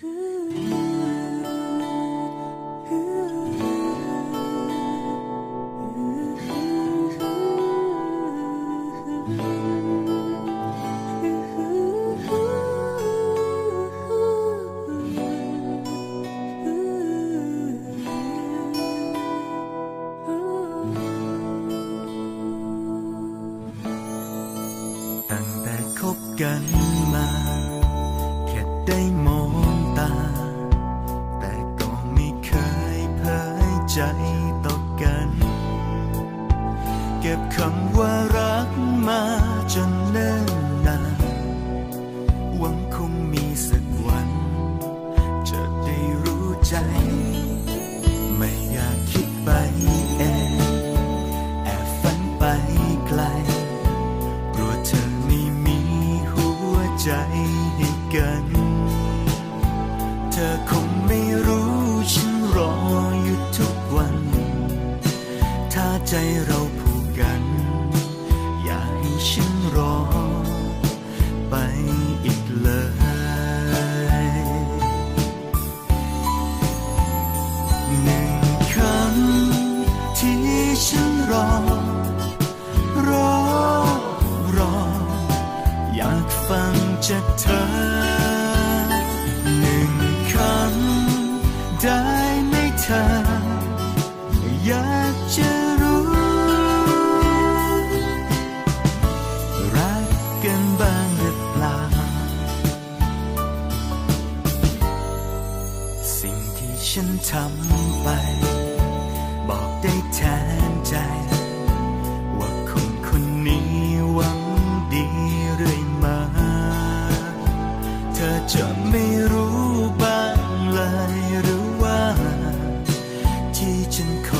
ตั้งแต่คบกั ใจต่อกัน เก็บคำว่ารักมาจนเนิ่นนานหวังคงมีสักวัน จะได้รู้ใจ ไม่อยากคิดไปเองแอบฝันไปไกลกลัวเธอไม่มีหัวใจให้กัน เธอคง ถ้าใจเราผูกกัน อย่าให้ฉันรอ ฉันทำไป บอกได้แทนใจ ว่าคนคนนี้หวังดีเรื่อยมา เธอจะไม่รู้บ้างเลยหรือว่า ที่ฉันขอ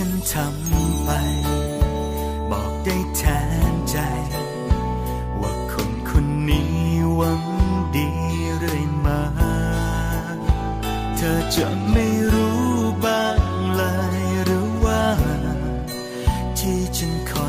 ฉันทำไป บอกได้แทนใจ ว่าคนคนนี้หวังดีเรื่อยมา เธอจะไม่รู้บ้างเลยหรือว่า ที่ฉันขอ